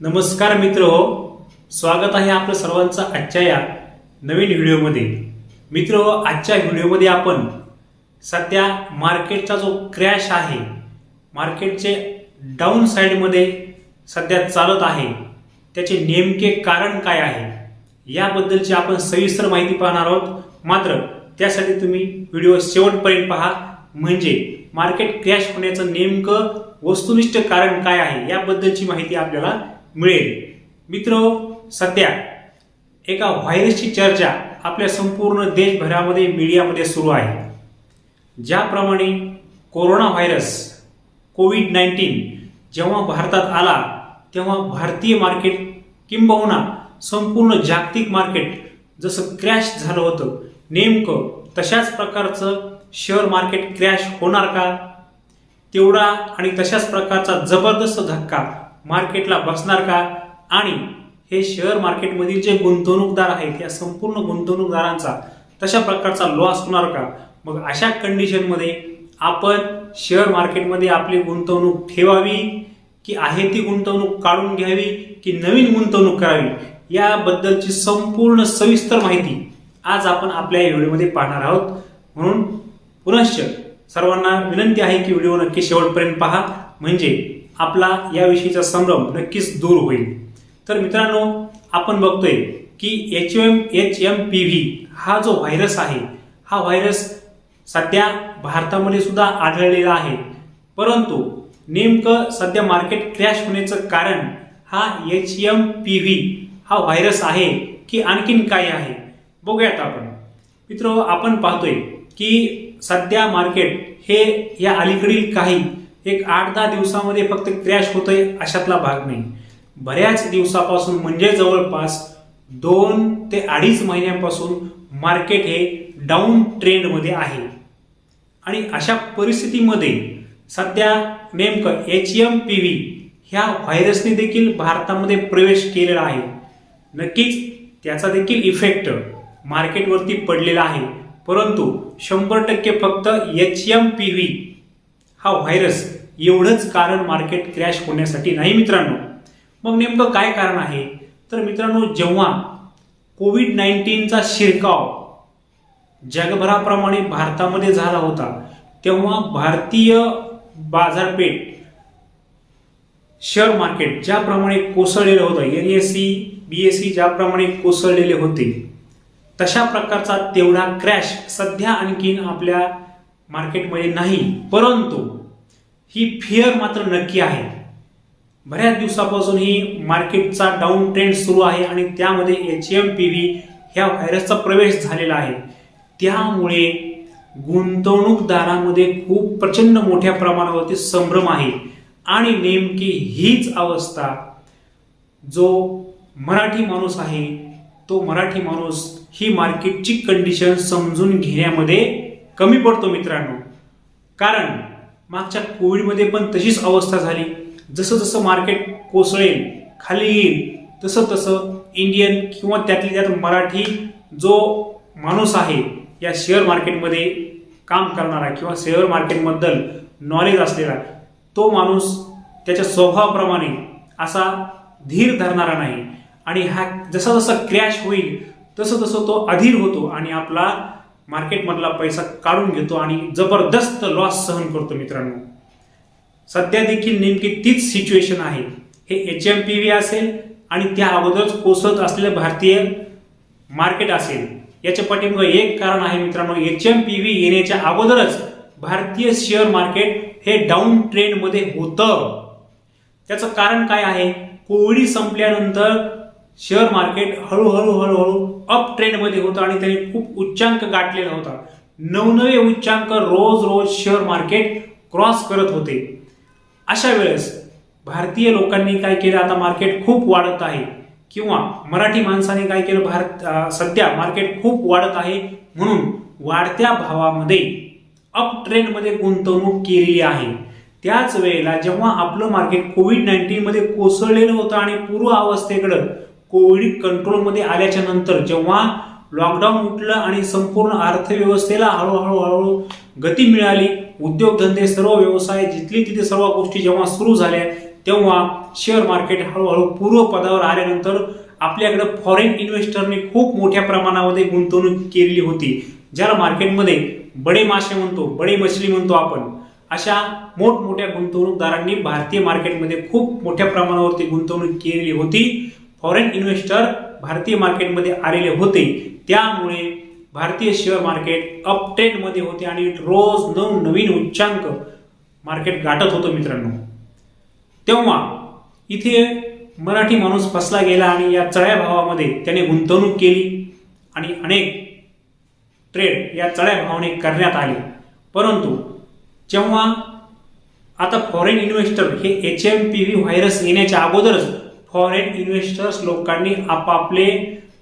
नमस्कार मित्र हो. स्वागत आहे आपलं सर्वांचं आजच्या या नवीन व्हिडिओमध्ये. मित्र हो आजच्या व्हिडिओमध्ये आपण सध्या मार्केटचा जो क्रॅश आहे मार्केटचे डाऊन साईडमध्ये सध्या चालत आहे. त्याचे नेमके कारण काय आहे याबद्दलची आपण सविस्तर माहिती पाहणार आहोत. मात्र त्यासाठी तुम्ही व्हिडिओ शेवटपर्यंत पहा. म्हणजे मार्केट क्रॅश होण्याचं नेमकं वस्तुनिष्ठ कारण काय आहे याबद्दलची माहिती आपल्याला मिळेल. मित्र सध्या एका व्हायरसची चर्चा आपल्या संपूर्ण देशभरामध्ये मीडियामध्ये सुरू आहे. ज्याप्रमाणे कोरोना व्हायरस कोविड नाईन्टीन जेव्हा भारतात आला तेव्हा भारतीय मार्केट किंबहुना संपूर्ण जागतिक मार्केट जसं क्रॅश झालं होतं नेमकं तशाच प्रकारचं शेअर मार्केट क्रॅश होणार का? तेवढा आणि तशाच प्रकारचा जबरदस्त धक्का मार्केटला बसणार का? आणि हे शेअर मार्केटमधील जे गुंतवणूकदार आहेत या संपूर्ण गुंतवणूकदारांचा तशा प्रकारचा लॉस होणार का? मग अशा कंडिशनमध्ये आपण शेअर मार्केटमध्ये आपली गुंतवणूक ठेवावी की आहे ती गुंतवणूक काढून घ्यावी की नवीन गुंतवणूक करावी? याबद्दलची संपूर्ण सविस्तर माहिती आज आपण आपल्या या व्हिडिओमध्ये पाहणार आहोत. म्हणून पुनश्च सर्वांना विनंती आहे की व्हिडिओ नक्की शेवटपर्यंत पहा. म्हणजे आपला याविषयीचा संभ्रम नक्कीच दूर होईल. तर मित्रांनो आपण बघतोय की H M H M P V हा जो व्हायरस आहे हा व्हायरस सध्या भारतामध्ये सुद्धा आढळलेला आहे. परंतु नेमकं सध्या मार्केट क्रॅश होण्याचं कारण हा एच एम पी व्ही हा व्हायरस आहे की आणखीन काय आहे? बघूयात आपण. मित्र आपण पाहतोय की सध्या मार्केट हे या अलीकडील काही एक आठ दहा दिवसामध्ये फक्त क्रॅश होतोय अशातला भाग नाही. बऱ्याच दिवसापासून म्हणजे जवळपास दोन ते अडीच महिन्यांपासून मार्केट हे डाऊन ट्रेंडमध्ये आहे. आणि अशा परिस्थितीमध्ये सध्या नेमकं एच एम पी व्ही ह्या व्हायरसने देखील भारतामध्ये प्रवेश केलेला आहे. नक्कीच त्याचा देखील इफेक्ट मार्केटवरती पडलेला आहे. परंतु शंभर टक्के फक्त एच एम पी व्ही हा व्हायरस एवढंच कारण मार्केट क्रॅश होण्यासाठी नाही मित्रांनो. मग नेमकं काय कारण आहे? तर मित्रांनो जेव्हा कोविड नाईन्टीनचा शिरकाव जगभराप्रमाणे भारतामध्ये झाला होता तेव्हा भारतीय बाजारपेठ शेअर मार्केट ज्याप्रमाणे कोसळलेलं होतं N S C B S C ज्याप्रमाणे कोसळलेले होते तशा प्रकारचा तेवढा क्रॅश सध्या आणखीन आपल्या मार्केटमध्ये नाही परंतु ही फिअर मात्र नक्की आहे. बऱ्याच दिवसापासून ही मार्केटचा डाऊन ट्रेंड सुरू आहे आणि त्यामध्ये एच एम पी व्ही ह्या व्हायरसचा प्रवेश झालेला आहे. त्यामुळे गुंतवणूकदारामध्ये खूप प्रचंड मोठ्या प्रमाणावरती संभ्रम आहे. आणि नेमकी हीच अवस्था जो मराठी माणूस आहे तो मराठी माणूस ही मार्केटची कंडिशन समजून घेण्यामध्ये कमी पडतो मित्रांनो. कारण मागच्या कोविडमध्ये पण तशीच अवस्था झाली. जसं जसं मार्केट कोसळेल खाली येईल तसं तसं इंडियन किंवा त्यातली त्यात मराठी जो माणूस आहे या शेअर मार्केटमध्ये काम करणारा किंवा शेअर मार्केटबद्दल नॉलेज असलेला तो माणूस त्याच्या स्वभावाप्रमाणे असा धीर धरणारा नाही. आणि हा जसा जसा क्रॅश होईल तसं तसं तो अधीर होतो आणि आपला मार्केटमधला पैसा काढून घेतो आणि जबरदस्त लॉस सहन करतो मित्रांनो. सध्या देखील नेमकी तीच सिच्युएशन आहे. हे एच एम पी व्ही असेल आणि त्या अगोदरच कोसळत असलेलं भारतीय मार्केट असेल. याच्या पाठीमागं एक कारण आहे मित्रांनो एच एम पी व्ही येण्याच्या अगोदरच भारतीय शेअर मार्केट हे डाऊन ट्रेंडमध्ये होतं. त्याचं कारण काय आहे? कोविड संपल्यानंतर शेअर मार्केट हळूहळू हळूहळू अप ट्रेंडमध्ये होतं आणि त्याने खूप उच्चांक गाठलेला होता. नवनवे उच्चांक रोज रोज शेअर मार्केट क्रॉस करत होते. अशा वेळेस भारतीय लोकांनी काय केलं? आता मार्केट खूप वाढत आहे. किंवा मराठी माणसाने काय केलं? भारत सध्या मार्केट खूप वाढत आहे म्हणून वाढत्या भावामध्ये अप ट्रेंडमध्ये गुंतवणूक केलेली आहे. त्याच वेळेला जेव्हा आपलं मार्केट कोविड नाईन्टीनमध्ये कोसळलेलं होतं आणि पूर्व अवस्थेकडं कोविड कंट्रोलमध्ये आल्याच्यानंतर जेव्हा लॉकडाऊन उठलं आणि संपूर्ण अर्थव्यवस्थेला हळूहळू हळूहळू गती मिळाली उद्योगधंदे सर्व व्यवसाय जिथली तिथे सर्व गोष्टी जेव्हा सुरू झाल्या तेव्हा शेअर मार्केट हळूहळू पूर्वपदावर आल्यानंतर आपल्याकडे फॉरेन इन्व्हेस्टरने खूप मोठ्या प्रमाणामध्ये गुंतवणूक केलेली होती. ज्याला मार्केटमध्ये बडे मासे म्हणतो बडे मछली म्हणतो आपण अशा मोठमोठ्या गुंतवणूकदारांनी भारतीय मार्केटमध्ये खूप मोठ्या प्रमाणावरती गुंतवणूक केलेली होती. फॉरेन इन्व्हेस्टर भारतीय मार्केटमध्ये आलेले होते. त्यामुळे भारतीय शेअर मार्केट अप होते आणि रोज नऊ नवीन उच्चांक मार्केट गाठत होतं मित्रांनो. तेव्हा इथे मराठी माणूस फसला गेला आणि या चढ्या भावामध्ये त्याने गुंतवणूक केली आणि अनेक ट्रेड या चढ्या भावाने करण्यात आले. परंतु जेव्हा आता फॉरेन इन्व्हेस्टर हे H M P V virus येण्याच्या अगोदरच फॉरेन इन्व्हेस्टर्स लोकांनी आपापले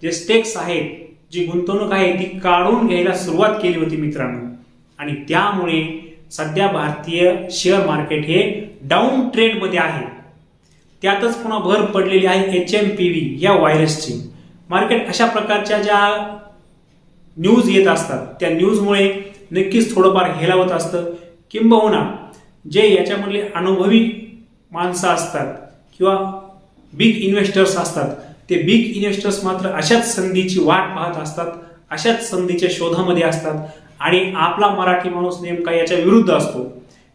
जे स्टेक्स आहेत जी गुंतवणूक आहे ती काढून घ्यायला सुरुवात केली होती मित्रांनो. आणि त्यामुळे सध्या भारतीय शेअर मार्केट हे डाऊन ट्रेंडमध्ये आहे. त्यातच पुन्हा भर पडलेली आहे एच एम पी व्ही या व्हायरसची मार्केट अशा प्रकारच्या ज्या न्यूज येत असतात त्या न्यूजमुळे नक्कीच थोडंफार हेलावत असतं. किंबहुना जे याच्यामधले अनुभवी माणसं असतात किंवा बिग इन्व्हेस्टर्स असतात. ते बिग इन्व्हेस्टर्स मात्र अशाच संधीची वाट पाहत असतात अशाच संधीच्या शोधामध्ये असतात. आणि आपला मराठी माणूस नेमका याच्या विरुद्ध असतो.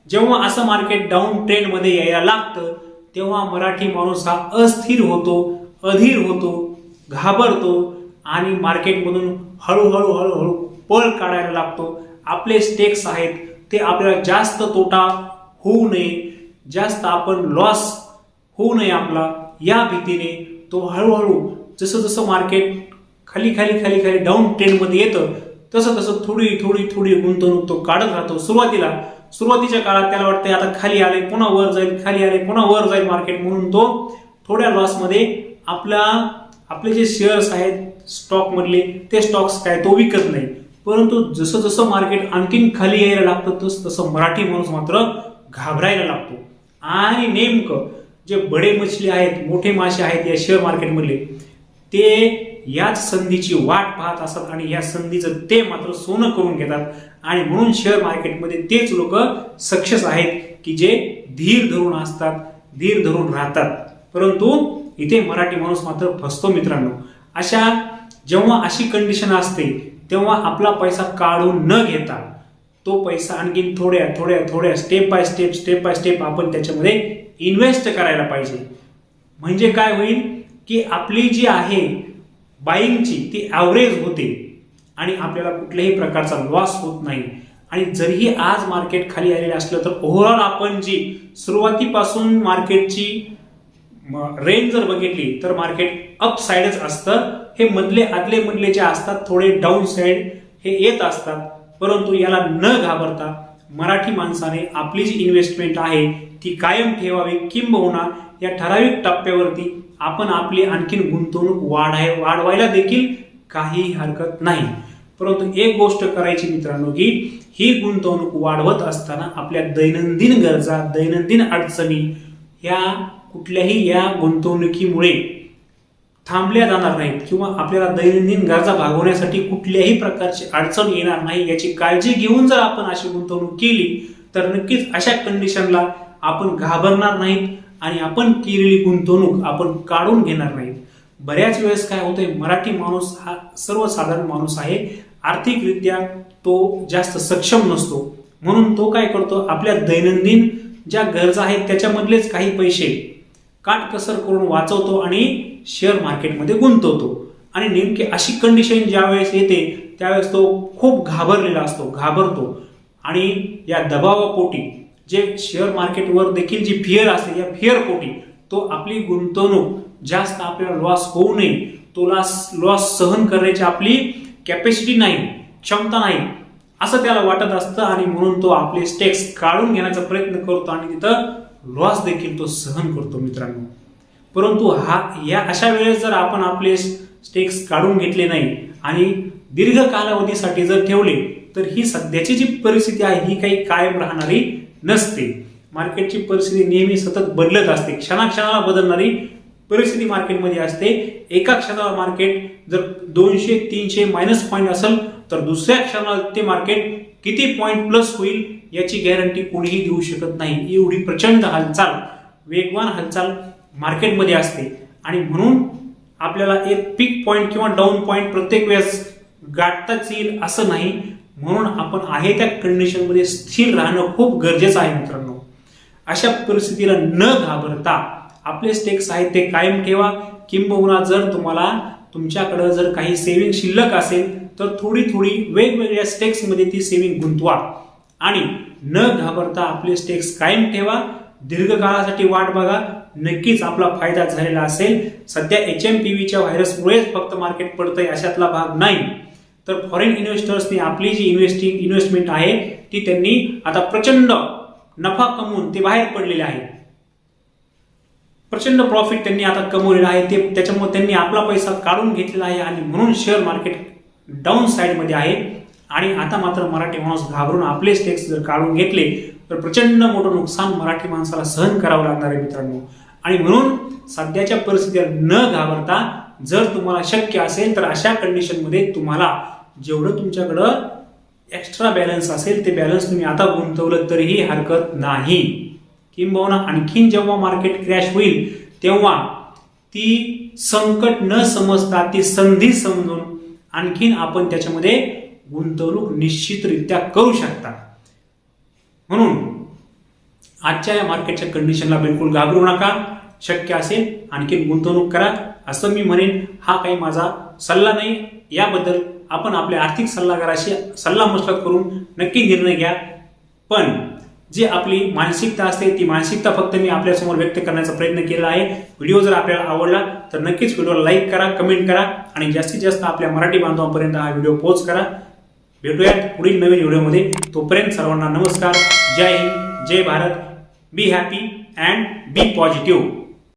जेव्हा असं मार्केट डाऊन ट्रेंडमध्ये यायला लागतं तेव्हा मराठी माणूस हा अस्थिर होतो अधीर होतो घाबरतो आणि मार्केटमधून हळूहळू हळूहळू पळ काढायला लागतो. आपले स्टेक्स आहेत ते आपल्याला जास्त तोटा होऊ नये. जास्त आपण लॉस होऊ नये आपला. या भीतीने तो हळूहळू जसं जसं मार्केट खाली खाली खाली खाली डाऊन ट्रेंडमध्ये येतं तसं तसं थोडी थोडी थोडी गुंतवणूक तो काढत राहतो. सुरुवातीला सुरुवातीच्या काळात त्याला वाटते आता खाली आले पुन्हा वर जाईल खाली आले पुन्हा वर जाईल मार्केट म्हणून तो थोड्या लॉसमध्ये आपला आपले जे शेअर्स आहेत स्टॉक मधले ते स्टॉक्स काय तो विकत नाही. परंतु जसं जसं मार्केट आणखीन खाली यायला लागतं तसं तसं मराठी माणूस मात्र घाबरायला लागतो. आणि नेमकं जे बडे मछली आहेत मोठे मासे आहेत या शेअर मार्केटमधले ते याच संधीची वाट पाहत असतात आणि या संधीचं ते मात्र सोनं करून घेतात. आणि म्हणून शेअर मार्केटमध्ये तेच लोक सक्सेस आहेत की जे धीर धरून असतात धीर धरून राहतात. परंतु इथे मराठी माणूस मात्र फसतो मित्रांनो. अशा जेव्हा अशी कंडिशन असते तेव्हा आपला पैसा काढून न घेता तो पैसा आणखीन थोड्या थोड्या थोड्या step by step step by step आपण त्याच्यामध्ये इन्व्हेस्ट करायला पाहिजे. म्हणजे काय होईल? की आपली जी आहे बाईंगची ती ॲव्हरेज होते. आणि आपल्याला कुठल्याही प्रकारचा लॉस होत नाही. आणि जरीही आज मार्केट खाली आलेलं असलं तर ओव्हरऑल आपण जी सुरुवातीपासून मार्केटची रेंज जर बघितली तर मार्केट अप साईडच असतं. हे मधले आदले मधले जे असतात थोडे डाऊन साईड हे येत असतात. परंतु याला न घाबरता मराठी माणसाने आपली जी इन्व्हेस्टमेंट आहे ती कायम ठेवावी किंबहुना या ठराविक टप्प्यावरती आपण आपली आणखीन गुंतवणूक वाढाय वाढवायला देखील काही हरकत नाही. परंतु एक गोष्ट करायची मित्रांनो की ही गुंतवणूक वाढवत असताना आपल्या दैनंदिन गरजा दैनंदिन अडचणी या कुठल्याही या गुंतवणुकीमुळे थांबल्या जाणार नाहीत किंवा आपल्याला दैनंदिन गरजा भागवण्यासाठी कुठल्याही प्रकारची अडचण येणार नाही याची काळजी घेऊन जर आपण अशी गुंतवणूक केली तर नक्कीच अशा कंडिशनला आपण घाबरणार नाहीत आणि आपण केलेली गुंतवणूक आपण काढून घेणार नाहीत. बऱ्याच वेळेस काय होतंय मराठी माणूस हा सर्वसाधारण माणूस आहे. आर्थिकरित्या तो जास्त सक्षम नसतो. म्हणून तो काय करतो आपल्या दैनंदिन ज्या गरजा आहेत त्याच्यामधलेच काही पैसे काटकसर करून वाचवतो आणि शेअर मार्केटमध्ये गुंतवतो. आणि नेमकी अशी कंडिशन ज्यावेळेस येते त्यावेळेस तो खूप घाबरलेला असतो घाबरतो. आणि या दबावापोटी जे शेअर मार्केटवर देखील जी फिअर असते या फिअर कोटी तो आपली गुंतवणूक जास्त आपल्याला लॉस होऊ नये. तो लॉस लॉस सहन करण्याची आपली कॅपॅसिटी नाही क्षमता नाही असं त्याला वाटत असतं आणि म्हणून तो आपले स्टेक्स काढून घेण्याचा प्रयत्न करतो आणि तिथं लॉस देखील तो सहन करतो मित्रांनो. परंतु हा या अशा वेळेस जर आपण आपले स्टेक्स काढून घेतले नाही आणि दीर्घ कालावधीसाठी जर ठेवले तर ही सध्याची जी परिस्थिती आहे ही काही कायम राहणारी नसते. मार्केटची परिस्थिती नेहमी सतत बदलत असते. क्षणाक्षणाला बदलणारी परिस्थिती मार्केटमध्ये असते. एका क्षणाला मार्केट जर दोनशे तीनशे मायनस पॉईंट असेल तर दुसऱ्या क्षणाला ते मार्केट किती पॉईंट प्लस होईल याची गॅरंटी कोणीही देऊ शकत नाही. एवढी प्रचंड हालचाल वेगवान हालचाल मार्केटमध्ये असते. आणि म्हणून आपल्याला एक पीक पॉईंट किंवा डाऊन पॉईंट प्रत्येक वेळेस गाठताच येईल असं नाही. म्हणून आपण आहे त्या कंडिशनमध्ये स्थिर राहणं खूप गरजेचं आहे मित्रांनो. अशा परिस्थितीला न घाबरता आपले स्टेक्स आहेत ते कायम ठेवा. किंबहुना जर तुम्हाला तुमच्याकडं जर काही सेविंग शिल्लक असेल तर थोडी थोडी वेगवेगळ्या स्टेक्समध्ये ती सेविंग गुंतवा. आणि न घाबरता आपले स्टेक्स कायम ठेवा. दीर्घकाळासाठी वाट बघा. नक्कीच आपला फायदा झालेला असेल. सध्या एच एम पी व्हीच्या व्हायरसमुळेच फक्त मार्केट पडतंय अशातला भाग नाही. तर फॉरेन इन्व्हेस्टर्सनी आपली जी इन्व्हेस्टिंग इन्व्हेस्टमेंट आहे ती त्यांनी आता प्रचंड नफा कमवून ते बाहेर पडलेले आहेत. प्रचंड प्रॉफिट त्यांनी आता कमवलेला आहे. ते त्याच्यामुळे त्यांनी आपला पैसा काढून घेतलेला आहे आणि म्हणून शेअर मार्केट डाऊन साईडमध्ये आहे. आणि आता मात्र मराठी माणूस घाबरून आपले स्टेक्स जर काढून घेतले तर प्रचंड मोठं नुकसान मराठी माणसाला सहन करावं लागणार आहे मित्रांनो. आणि म्हणून सध्याच्या परिस्थितीला न घाबरता जर तुम्हाला शक्य असेल तर अशा कंडिशनमध्ये तुम्हाला जेवढं तुमच्याकडं एक्स्ट्रा बॅलन्स असेल ते बॅलन्स तुम्ही आता गुंतवलं तरीही हरकत नाही. किंबहुना आणखीन जेव्हा मार्केट क्रॅश होईल तेव्हा ती संकट न समजता ती संधी समजून आणखीन आपण त्याच्यामध्ये गुंतवणूक निश्चितरित्या करू शकता. म्हणून आजच्या या मार्केटच्या कंडिशनला बिलकुल घाबरू नका. शक्य असेल आणखीन गुंतवणूक करा. असं मी म्हणेन हा काही माझा सल्ला नाही. याबद्दल आपण आपल्या आर्थिक सल्लागाराशी सल्ला मसलत करून नक्की निर्णय घ्या. पण जी आपली मानसिकता असते ती मानसिकता फक्त मी आपल्यासमोर व्यक्त करण्याचा प्रयत्न केला आहे. व्हिडिओ जर आपल्याला आवडला तर नक्कीच व्हिडिओला लाईक करा कमेंट करा आणि जास्तीत जास्त आपल्या मराठी बांधवांपर्यंत हा व्हिडिओ पोच करा. भेटूयात पुढील नवीन व्हिडिओमध्ये. तोपर्यंत सर्वांना नमस्कार. जय हिंद जय Bharat. Be happy and be positive.